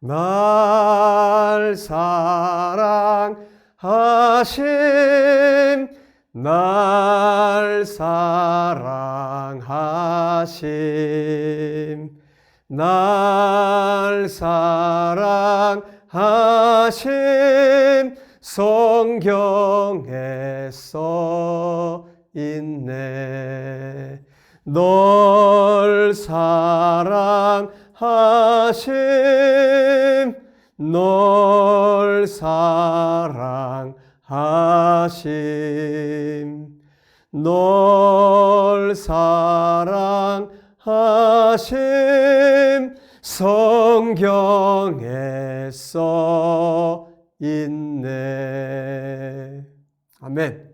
날 사랑하심 날 사랑하심 날 사랑하심 성경에 써 있네. 널 사랑하심 널 사랑하심 널 사랑하심 성경에 써 있네 아멘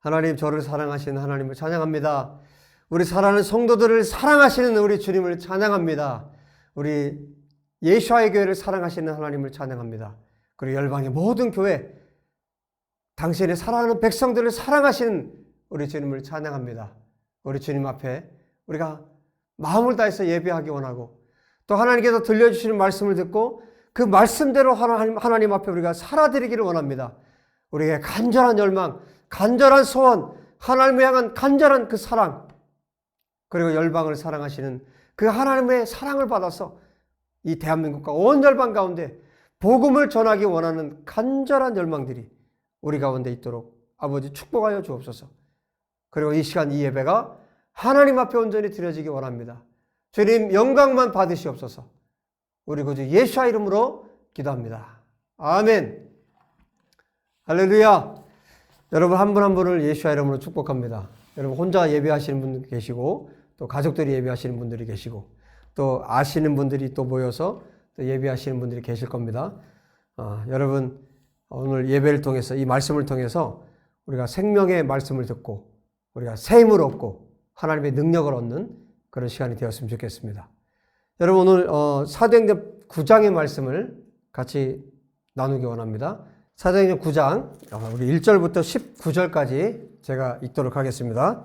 하나님 저를 사랑하시는 하나님을 찬양합니다. 우리 사랑하는 성도들을 사랑하시는 우리 주님을 찬양합니다. 우리 예수와의 교회를 사랑하시는 하나님을 찬양합니다. 그리고 열방의 모든 교회, 당신의 사랑하는 백성들을 사랑하시는 우리 주님을 찬양합니다. 우리 주님 앞에 우리가 마음을 다해서 예배하기 원하고 또 하나님께서 들려주시는 말씀을 듣고 그 말씀대로 하나님, 앞에 우리가 살아드리기를 원합니다. 우리의 간절한 열망, 간절한 소원, 하나님을 향한 간절한 그 사랑, 그리고 열방을 사랑하시는 그 하나님의 사랑을 받아서 이 대한민국과 온 열방 가운데 복음을 전하기 원하는 간절한 열망들이 우리 가운데 있도록 아버지 축복하여 주옵소서. 그리고 이 시간 이 예배가 하나님 앞에 온전히 드려지기 원합니다. 주님 영광만 받으시옵소서. 우리 구주 예수와 이름으로 기도합니다. 아멘. 할렐루야. 여러분 한 분한 분을 예수와 이름으로 축복합니다. 여러분 혼자 예배하시는 분 계시고 또 가족들이 예배하시는 분들이 계시고 또 아시는 분들이 또 모여서 또 예배하시는 분들이 계실 겁니다. 아, 여러분 오늘 예배를 통해서 이 말씀을 통해서 우리가 생명의 말씀을 듣고 우리가 새 힘을 얻고 하나님의 능력을 얻는 그런 시간이 되었으면 좋겠습니다. 여러분 오늘 어, 사도행전 9장의 말씀을 같이 나누기 원합니다. 사도행전 9장 어, 우리 1절부터 19절까지 제가 읽도록 하겠습니다.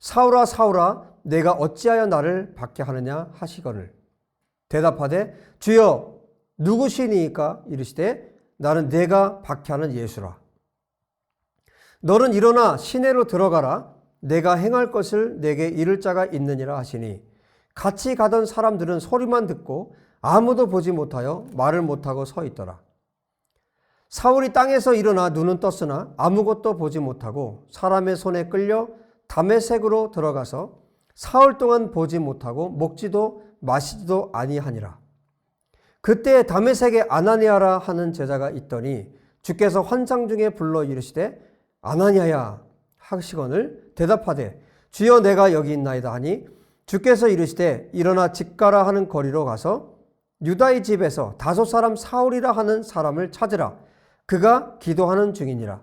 사울아 사울아 내가 어찌하여 나를 받게 하느냐 하시거늘. 대답하되 주여 누구시니까 이르시되 나는 내가 박해하는 예수라. 너는 일어나 시내로 들어가라. 내가 행할 것을 내게 이를 자가 있느니라 하시니. 같이 가던 사람들은 소리만 듣고 아무도 보지 못하여 말을 못하고 서 있더라. 사울이 땅에서 일어나 눈은 떴으나 아무것도 보지 못하고 사람의 손에 끌려 담에색으로 들어가서 사흘 동안 보지 못하고 먹지도 마시지도 아니하니라. 그때 담에색에 아나니아라 하는 제자가 있더니 주께서 환상 중에 불러 이르시되 아나니아야 하시거늘 대답하되 주여 내가 여기 있나이다 하니 주께서 이르시되 일어나 집가라 하는 거리로 가서 유다의 집에서 다섯 사람 사울이라 하는 사람을 찾으라 그가 기도하는 중이니라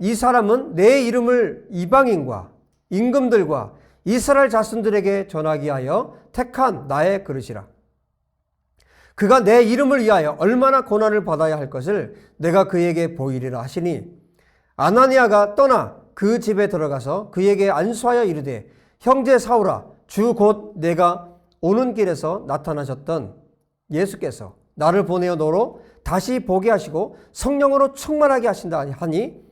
이 사람은 내 이름을 이방인과 임금들과 이스라엘 자손들에게 전하기 하여 택한 나의 그릇이라. 그가 내 이름을 위하여 얼마나 고난을 받아야 할 것을 내가 그에게 보이리라 하시니 아나니아가 떠나 그 집에 들어가서 그에게 안수하여 이르되 형제 사울아 주곧 내가 오는 길에서 나타나셨던 예수께서 나를 보내어 너로 다시 보게 하시고 성령으로 충만하게 하신다 하니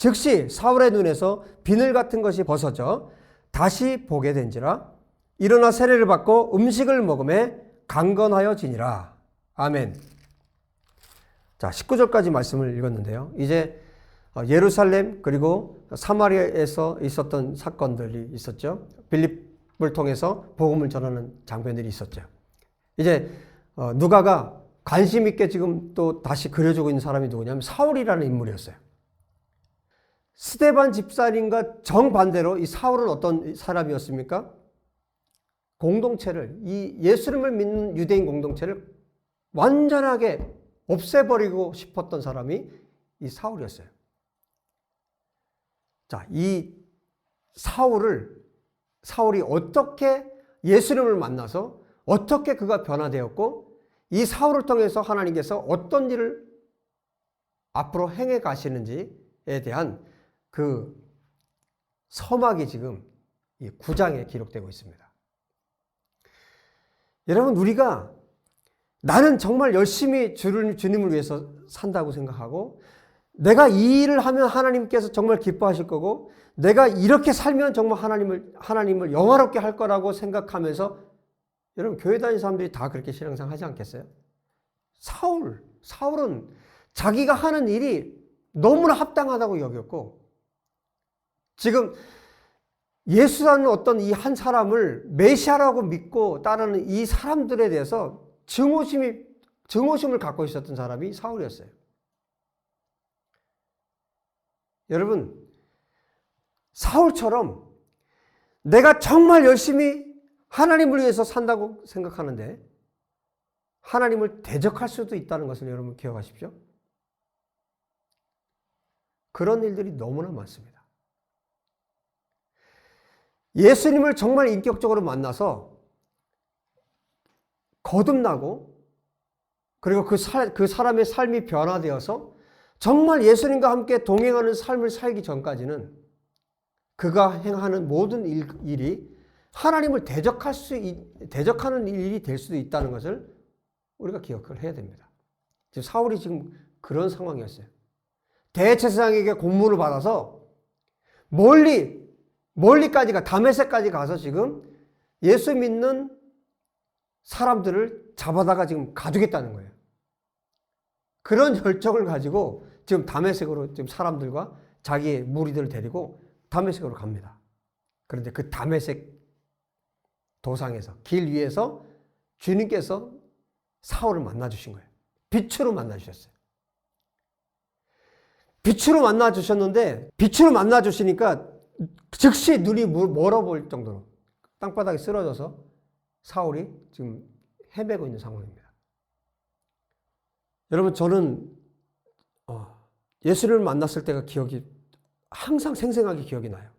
즉시 사울의 눈에서 비늘 같은 것이 벗어져 다시 보게 된지라 일어나 세례를 받고 음식을 먹음에 강건하여 지니라. 아멘. 자, 19절까지 말씀을 읽었는데요. 이제 어, 예루살렘 그리고 사마리아에서 있었던 사건들이 있었죠. 빌립을 통해서 복음을 전하는 장면들이 있었죠. 이제 어, 누가가 관심 있게 지금 또 다시 그려주고 있는 사람이 누구냐면 사울이라는 인물이었어요. 스테반 집사님과 정반대로 이 사울은 어떤 사람이었습니까? 공동체를 이 예수님을 믿는 유대인 공동체를 완전하게 없애버리고 싶었던 사람이 이 사울이었어요. 자, 이 사울을 사울이 어떻게 예수님을 만나서 어떻게 그가 변화되었고 이 사울을 통해서 하나님께서 어떤 일을 앞으로 행해 가시는지에 대한 그 서막이 지금 이 9장에 기록되고 있습니다. 여러분, 우리가 나는 정말 열심히 주님을 위해서 산다고 생각하고 내가 이 일을 하면 하나님께서 정말 기뻐하실 거고 내가 이렇게 살면 정말 하나님을, 하나님을 영화롭게 할 거라고 생각하면서 여러분, 교회 다니는 사람들이 다 그렇게 신앙생 하지 않겠어요? 사울, 사울은 자기가 하는 일이 너무나 합당하다고 여겼고 지금 예수라는 어떤 이 한 사람을 메시아라고 믿고 따르는 이 사람들에 대해서 증오심이 증오심을 갖고 있었던 사람이 사울이었어요. 여러분 사울처럼 내가 정말 열심히 하나님을 위해서 산다고 생각하는데 하나님을 대적할 수도 있다는 것을 여러분 기억하십시오. 그런 일들이 너무나 많습니다. 예수님을 정말 인격적으로 만나서 거듭나고 그리고 그, 사, 그 사람의 삶이 변화되어서 정말 예수님과 함께 동행하는 삶을 살기 전까지는 그가 행하는 모든 일, 일이 하나님을 대적할 수, 대적하는 일이 될 수도 있다는 것을 우리가 기억을 해야 됩니다. 지금 사울이 지금 그런 상황이었어요. 대제사장에게 공문을 받아서 멀리 멀리까지 가 다메섹까지 가서 지금 예수 믿는 사람들을 잡아다가 지금 가두겠다는 거예요. 그런 열정을 가지고 지금 다메섹으로 지금 사람들과 자기의 무리들을 데리고 다메섹으로 갑니다. 그런데 그 다메섹 도상에서 길 위에서 주님께서 사울을 만나 주신 거예요. 빛으로 만나 주셨어요. 빛으로 만나 주셨는데 빛으로 만나 주시니까 즉시 눈이 멀어 보일 정도로 땅바닥에 쓰러져서 사울이 지금 헤매고 있는 상황입니다. 여러분 저는 어, 예수를 만났을 때가 기억이 항상 생생하게 기억이 나요.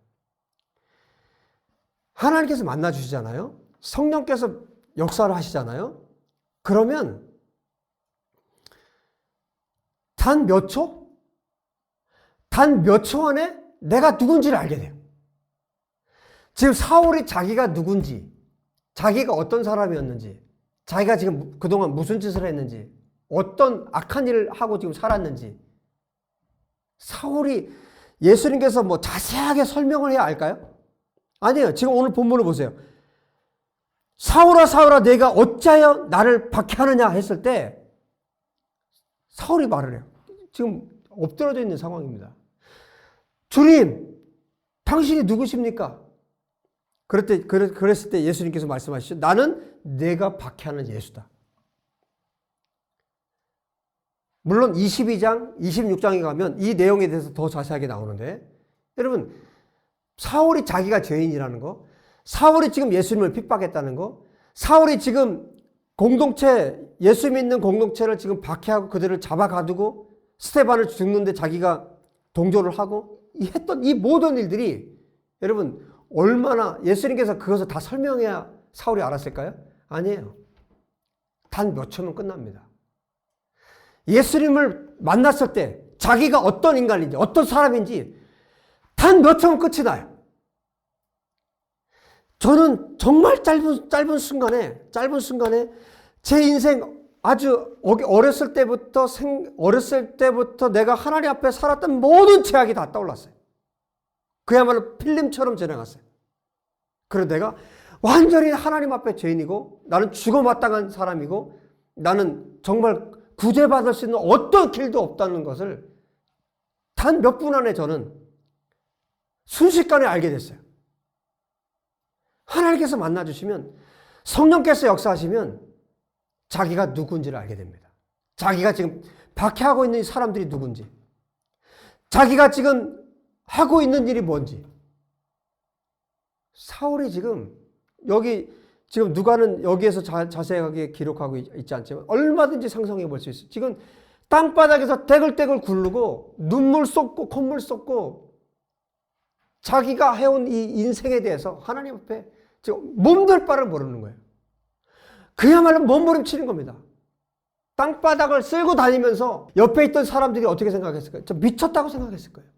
하나님께서 만나 주시잖아요. 성령께서 역사를 하시잖아요. 그러면 단 몇 초? 단 몇 초 안에 내가 누군지를 알게 돼요. 지금 사울이 자기가 누군지, 자기가 어떤 사람이었는지, 자기가 지금 그동안 무슨 짓을 했는지, 어떤 악한 일을 하고 지금 살았는지, 사울이 예수님께서 뭐 자세하게 설명을 해야 할까요? 아니에요. 지금 오늘 본문을 보세요. 사울아, 사울아, 내가 어찌하여 나를 박해하느냐 했을 때, 사울이 말을 해요. 지금 엎드려져 있는 상황입니다. 주님, 당신이 누구십니까? 때, 그랬을 때 예수님께서 말씀하시죠. 나는 내가 박해하는 예수다. 물론 22장, 26장에 가면 이 내용에 대해서 더 자세하게 나오는데, 여러분, 사울이 자기가 죄인이라는 거, 사울이 지금 예수님을 핍박했다는 거, 사울이 지금 공동체, 예수 믿는 공동체를 지금 박해하고 그들을 잡아 가두고 스테반을 죽는데 자기가 동조를 하고 이 했던 이 모든 일들이 여러분 얼마나 예수님께서 그것을 다 설명해야 사울이 알았을까요? 아니에요. 단 몇 초면 끝납니다. 예수님을 만났을 때 자기가 어떤 인간인지 어떤 사람인지 단 몇 초면 끝이 나요. 저는 정말 짧은 짧은 순간에 짧은 순간에 제 인생 아주 어렸을 때부터 생, 어렸을 때부터 내가 하나님 앞에 살았던 모든 죄악이 다 떠올랐어요. 그야말로 필름처럼 지나갔어요. 그래 내가 완전히 하나님 앞에 죄인이고 나는 죽어 마땅한 사람이고 나는 정말 구제받을 수 있는 어떤 길도 없다는 것을 단 몇 분 안에 저는 순식간에 알게 됐어요. 하나님께서 만나주시면 성령께서 역사하시면 자기가 누군지를 알게 됩니다. 자기가 지금 박해하고 있는 이 사람들이 누군지, 자기가 지금 하고 있는 일이 뭔지. 사울이 지금 여기 지금 누가는 여기에서 자, 자세하게 기록하고 있, 있지 않지만 얼마든지 상상해 볼 수 있어요. 지금 땅바닥에서 떼글떼글 굴르고 눈물 쏟고 콧물 쏟고 자기가 해온 이 인생에 대해서 하나님 앞에 지금 몸둘 바를 모르는 거예요. 그야말로 몸부림치는 겁니다. 땅바닥을 쓸고 다니면서 옆에 있던 사람들이 어떻게 생각했을까요? 저 미쳤다고 생각했을 거예요.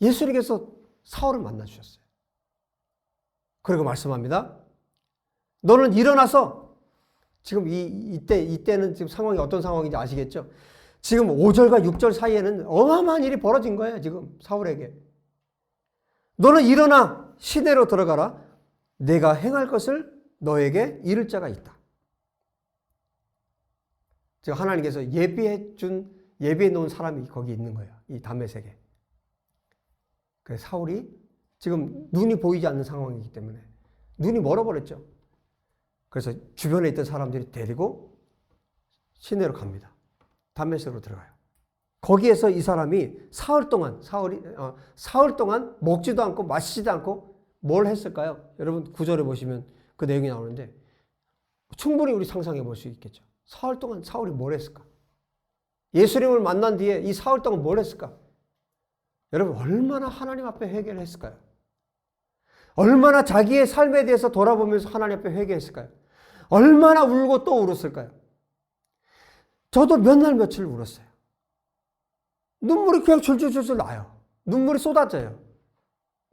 예수님께서 사울을 만나 주셨어요. 그리고 말씀합니다. 너는 일어나서 지금 이 이때 이때는 지금 상황이 어떤 상황인지 아시겠죠? 지금 5절과 6절 사이에는 어마어마한 일이 벌어진 거예요, 지금 사울에게. 너는 일어나 시내로 들어가라. 내가 행할 것을 너에게 이를 자가 있다. 지금 하나님께서 예비해 준 예비해 놓은 사람이 거기 있는 거예요. 이 담에색에. 그 사울이 지금 눈이 보이지 않는 상황이기 때문에 눈이 멀어버렸죠. 그래서 주변에 있던 사람들이 데리고 시내로 갑니다. 담메색으로 들어가요. 거기에서 이 사람이 사흘 동안 사흘이 어, 사흘 동안 먹지도 않고 마시지도 않고 뭘 했을까요? 여러분 구절에 보시면 그 내용이 나오는데 충분히 우리 상상해 볼 수 있겠죠. 사흘 동안 사울이 뭘 했을까? 예수님을 만난 뒤에 이 사흘 동안 뭘 했을까? 여러분 얼마나 하나님 앞에 회개를 했을까요? 얼마나 자기의 삶에 대해서 돌아보면서 하나님 앞에 회개했을까요? 얼마나 울고 또 울었을까요? 저도 몇 날 며칠 울었어요. 눈물이 그냥 줄줄줄줄 나요. 눈물이 쏟아져요.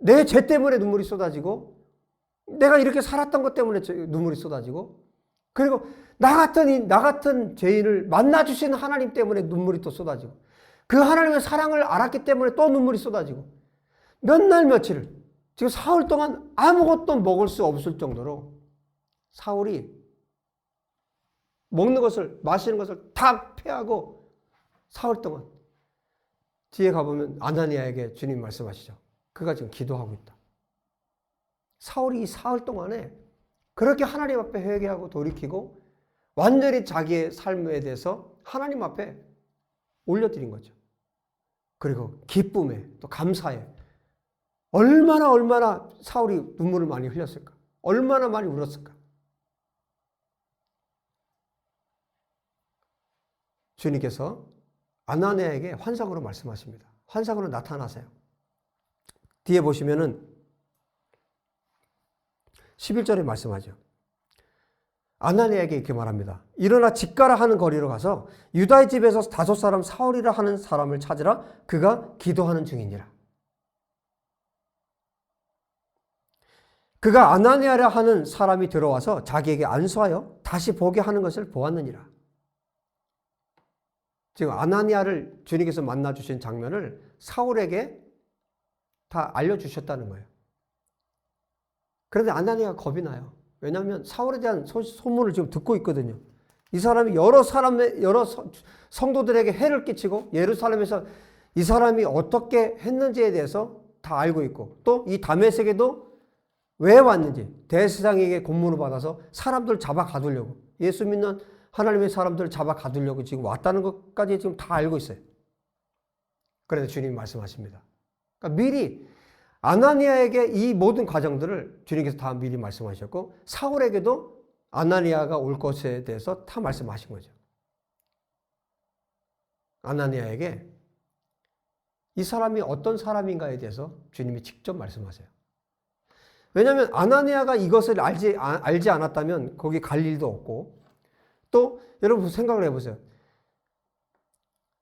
내 죄 때문에 눈물이 쏟아지고, 내가 이렇게 살았던 것 때문에 눈물이 쏟아지고, 그리고 나 같은, 이, 나 같은 죄인을 만나 주신 하나님 때문에 눈물이 또 쏟아지고, 그 하나님의 사랑을 알았기 때문에 또 눈물이 쏟아지고, 몇 날 며칠을, 지금 사흘 동안 아무것도 먹을 수 없을 정도로 사울이 먹는 것을, 마시는 것을 다 패하고 사흘 동안 뒤에 가보면 아나니아에게 주님 말씀하시죠. 그가 지금 기도하고 있다. 사울이 이 사흘 동안에 그렇게 하나님 앞에 회개하고 돌이키고 완전히 자기의 삶에 대해서 하나님 앞에 올려드린 거죠. 그리고 기쁨에 또 감사에 얼마나 얼마나 사울이 눈물을 많이 흘렸을까? 얼마나 많이 울었을까? 주님께서 아나네에게 환상으로 말씀하십니다. 환상으로 나타나세요. 뒤에 보시면은 11절에 말씀하죠. 아나니에게 이렇게 말합니다. 일어나 집가라 하는 거리로 가서 유다의 집에서 다섯 사람 사울이라 하는 사람을 찾으라. 그가 기도하는 중이니라. 그가 아나니아라 하는 사람이 들어와서 자기에게 안수하여 다시 보게 하는 것을 보았느니라. 지금 아나니아를 주님께서 만나 주신 장면을 사울에게 다 알려주셨다는 거예요. 그런데 아나니아가 겁이 나요. 왜냐하면 사울에 대한 소, 소문을 지금 듣고 있거든요. 이 사람이 여러 사람의 여러 성도들에게 해를 끼치고 예루살렘에서 이 사람이 어떻게 했는지에 대해서 다 알고 있고 또이 다메섹에도 왜 왔는지 대세상에게 공문을 받아서 사람들 잡아 가두려고 예수 믿는 하나님의 사람들을 잡아 가두려고 지금 왔다는 것까지 지금 다 알고 있어요. 그래서 주님이 말씀하십니다. 그러니까 미리 아나니아에게 이 모든 과정들을 주님께서 다 미리 말씀하셨고 사울에게도 아나니아가 올 것에 대해서 다 말씀하신 거죠. 아나니아에게 이 사람이 어떤 사람인가에 대해서 주님이 직접 말씀하세요. 왜냐하면 아나니아가 이것을 알지, 알지 않았다면 거기 갈 일도 없고 또 여러분 생각을 해보세요.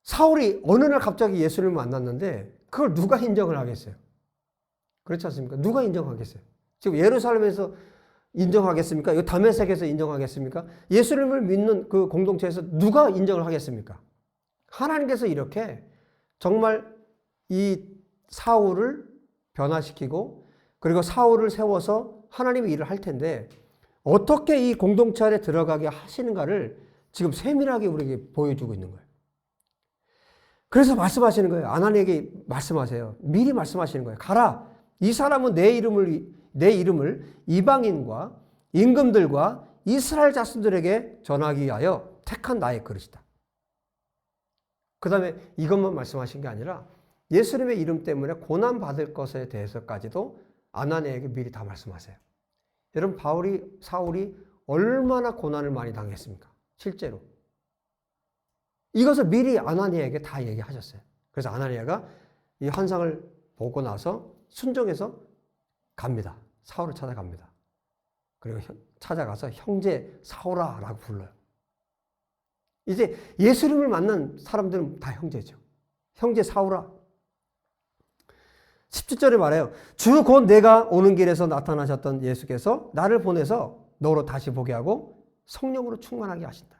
사울이 어느 날 갑자기 예수를 만났는데 그걸 누가 인정을 하겠어요? 그렇지 않습니까? 누가 인정하겠어요? 지금 예루살렘에서 인정하겠습니까? 이 다메섹에서 인정하겠습니까? 예수님을 믿는 그 공동체에서 누가 인정을 하겠습니까? 하나님께서 이렇게 정말 이 사울을 변화시키고 그리고 사울을 세워서 하나님의 일을 할 텐데 어떻게 이 공동체 안에 들어가게 하시는가를 지금 세밀하게 우리에게 보여주고 있는 거예요. 그래서 말씀하시는 거예요. 아나니에게 말씀하세요. 미리 말씀하시는 거예요. 가라. 이 사람은 내 이름을 내 이름을 이방인과 임금들과 이스라엘 자손들에게 전하기 위하여 택한 나의 그릇이다. 그 다음에 이것만 말씀하신 게 아니라 예수님의 이름 때문에 고난 받을 것에 대해서까지도 아나니에게 미리 다 말씀하세요. 여러분 바울이 사울이 얼마나 고난을 많이 당했습니까? 실제로 이것을 미리 아나니에게 다 얘기하셨어요. 그래서 아나니아가 이 환상을 보고 나서 순종해서 갑니다. 사울을 찾아갑니다. 그리고 찾아가서 형제 사울아라고 불러요. 이제 예수님을 만난 사람들은 다 형제죠. 형제 사울아. 17절에 말해요. 주 곧 내가 오는 길에서 나타나셨던 예수께서 나를 보내서 너로 다시 보게 하고 성령으로 충만하게 하신다.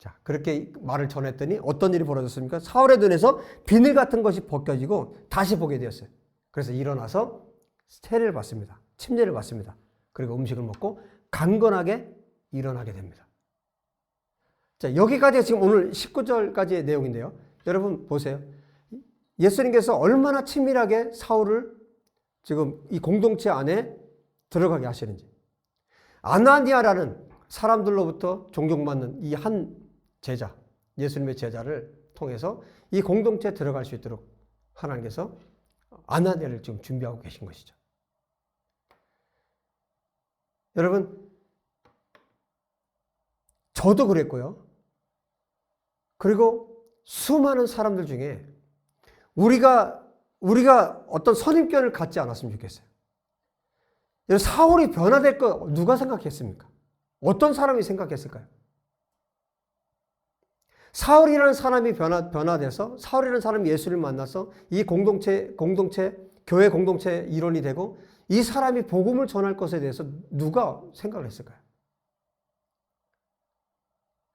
자, 그렇게 말을 전했더니 어떤 일이 벌어졌습니까? 사울의 눈에서 비늘 같은 것이 벗겨지고 다시 보게 되었어요. 그래서 일어나서 세례를 받습니다. 침례를 받습니다. 그리고 음식을 먹고 강건하게 일어나게 됩니다. 자, 여기까지가 지금 오늘 19절까지의 내용인데요. 여러분 보세요. 예수님께서 얼마나 친밀하게 사울을 지금 이 공동체 안에 들어가게 하시는지. 아나니아라는 사람들로부터 존경받는 이 한 제자, 예수님의 제자를 통해서 이 공동체에 들어갈 수 있도록 하나님께서 아나니아를 지금 준비하고 계신 것이죠. 여러분, 저도 그랬고요. 그리고 수많은 사람들 중에 우리가 우리가 어떤 선입견을 갖지 않았으면 좋겠어요. 사울이 변화될 거 누가 생각했습니까? 어떤 사람이 생각했을까요? 사울이라는 사람이 변화, 변화돼서 사울이라는 사람이 예수를 만나서 이 공동체, 공동체, 교회 공동체 일원이 되고 이 사람이 복음을 전할 것에 대해서 누가 생각을 했을까요?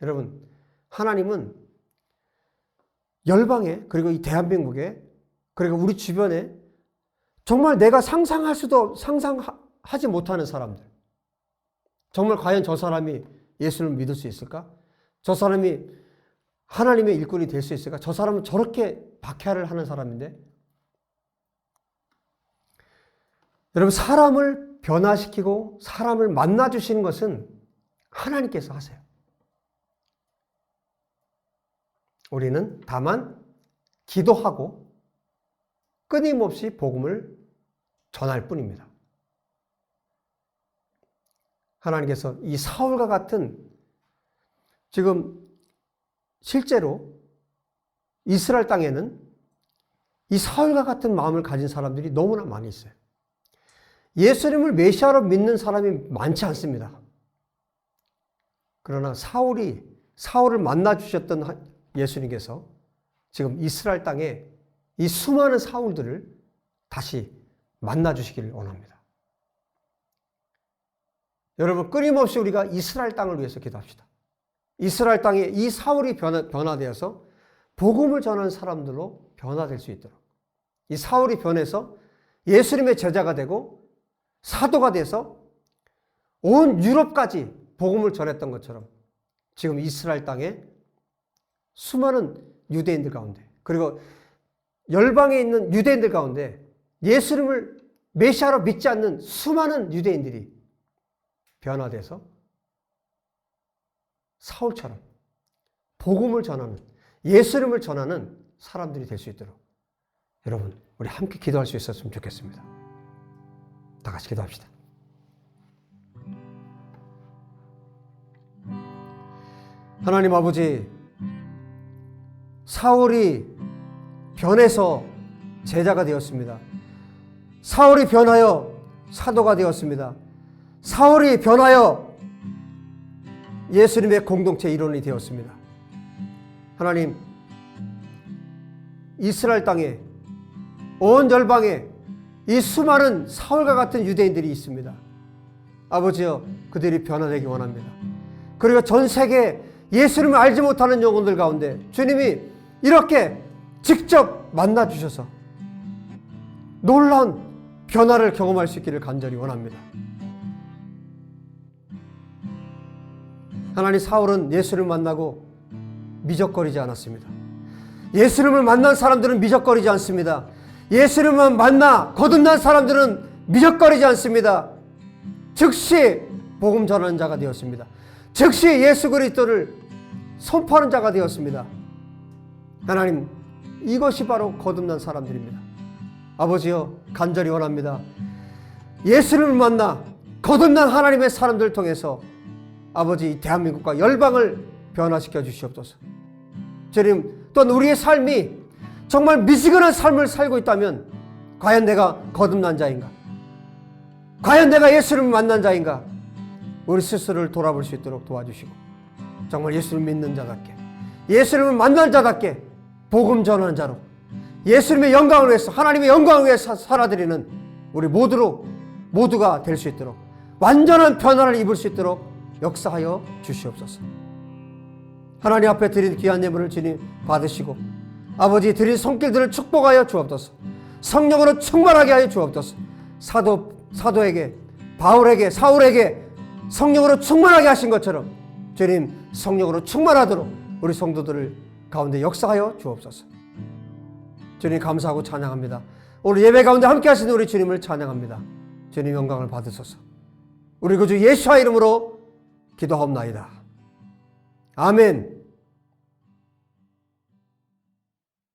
여러분, 하나님은 열방에, 그리고 이 대한민국에, 그리고 우리 주변에 정말 내가 상상할 수도 상상하지 못하는 사람들. 정말 과연 저 사람이 예수를 믿을 수 있을까? 저 사람이 하나님의 일꾼이 될 수 있을까? 저 사람은 저렇게 박해를 하는 사람인데. 여러분, 사람을 변화시키고 사람을 만나주시는 것은 하나님께서 하세요. 우리는 다만 기도하고 끊임없이 복음을 전할 뿐입니다. 하나님께서 이 사울과 같은 지금 실제로 이스라엘 땅에는 이 사울과 같은 마음을 가진 사람들이 너무나 많이 있어요. 예수님을 메시아로 믿는 사람이 많지 않습니다. 그러나 사울이 사울을 만나 주셨던 예수님께서 지금 이스라엘 땅에 이 수많은 사울들을 다시 만나 주시기를 원합니다. 여러분 끊임없이 우리가 이스라엘 땅을 위해서 기도합시다. 이스라엘 땅에 이 사울이 변화, 변화되어서 복음을 전하는 사람들로 변화될 수 있도록. 이 사울이 변해서 예수님의 제자가 되고 사도가 돼서 온 유럽까지 복음을 전했던 것처럼 지금 이스라엘 땅에 수많은 유대인들 가운데 그리고 열방에 있는 유대인들 가운데 예수님을 메시아로 믿지 않는 수많은 유대인들이 변화돼서 사울처럼 복음을 전하는 예수님을 전하는 사람들이 될 수 있도록 여러분 우리 함께 기도할 수 있었으면 좋겠습니다. 다 같이 기도합시다. 하나님 아버지 사울이 변해서 제자가 되었습니다. 사울이 변하여 사도가 되었습니다. 사울이 변하여 예수님의 공동체 일원이 되었습니다. 하나님, 이스라엘 땅에, 온 열방에 이 수많은 사울과 같은 유대인들이 있습니다. 아버지여, 그들이 변화되기 원합니다. 그리고 전 세계 예수님을 알지 못하는 영혼들 가운데 주님이 이렇게 직접 만나 주셔서 놀라운 변화를 경험할 수 있기를 간절히 원합니다. 하나님 사울은 예수를 만나고 미적거리지 않았습니다. 예수님을 만난 사람들은 미적거리지 않습니다. 예수님을 만나 거듭난 사람들은 미적거리지 않습니다. 즉시 복음 전하는 자가 되었습니다. 즉시 예수 그리스도를 선포하는 자가 되었습니다. 하나님 이것이 바로 거듭난 사람들입니다. 아버지여 간절히 원합니다. 예수를 만나 거듭난 하나님의 사람들 통해서 아버지 이 대한민국과 열방을 변화시켜 주시옵소서. 주님 또한 우리의 삶이 정말 미지근한 삶을 살고 있다면 과연 내가 거듭난 자인가? 과연 내가 예수를 만난 자인가? 우리 스스로를 돌아볼 수 있도록 도와주시고 정말 예수를 믿는 자답게 예수님을 만난 자답게 복음 전하는 자로 예수님의 영광을 위해서 하나님의 영광을 위해서 살아드리는 우리 모두로 모두가 될 수 있도록 완전한 변화를 입을 수 있도록 역사하여 주시옵소서. 하나님 앞에 드린 귀한 예물을 주님 받으시고 아버지 드린 손길들을 축복하여 주옵소서. 성령으로 충만하게 하여 주옵소서. 사도 사도에게 바울에게 사울에게 성령으로 충만하게 하신 것처럼 주님 성령으로 충만하도록 우리 성도들을 가운데 역사하여 주옵소서. 주님 감사하고 찬양합니다. 오늘 예배 가운데 함께 하시는 우리 주님을 찬양합니다. 주님 영광을 받으소서. 우리 구주 예수와 이름으로 기도하옵나이다. 아멘.